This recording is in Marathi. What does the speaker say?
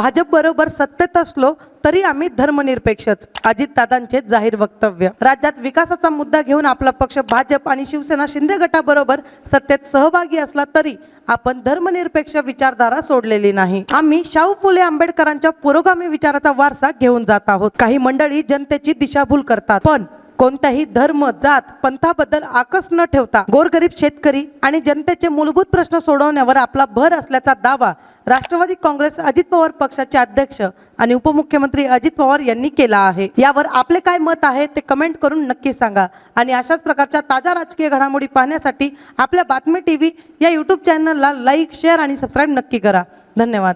भाजप बरोबर सत्तेत असलो तरी आम्ही धर्मनिरपेक्षच अजितदादांचे जाहीर वक्तव्य. राज्यात विकासाचा मुद्दा घेऊन आपला पक्ष भाजप आणि शिवसेना शिंदे गटाबरोबर सत्तेत सहभागी असला तरी आपण धर्मनिरपेक्ष विचारधारा सोडलेली नाही. आम्ही शाहू फुले आंबेडकरांच्या पुरोगामी विचाराचा वारसा घेऊन जात आहोत. काही मंडळी जनतेची दिशाभूल करतात. पण कोणत्याही धर्म जात पंथाबद्दल आकस न ठेवता गोरगरीब शेतकरी आणि जनतेचे मूलभूत प्रश्न सोडवण्यावर आपला भर असल्याचा दावा राष्ट्रवादी काँग्रेस अजित पवार पक्षाचे अध्यक्ष आणि उपमुख्यमंत्री अजित पवार यांनी केला आहे. यावर आपले काय मत आहे ते कमेंट करून नक्की सांगा. आणि अशाच प्रकारच्या ताज्या राजकीय घडामोडी पाहण्यासाठी आपल्या बातमी टीव्ही या यूट्यूब चॅनलला लाईक शेअर आणि सबस्क्राईब नक्की करा. धन्यवाद.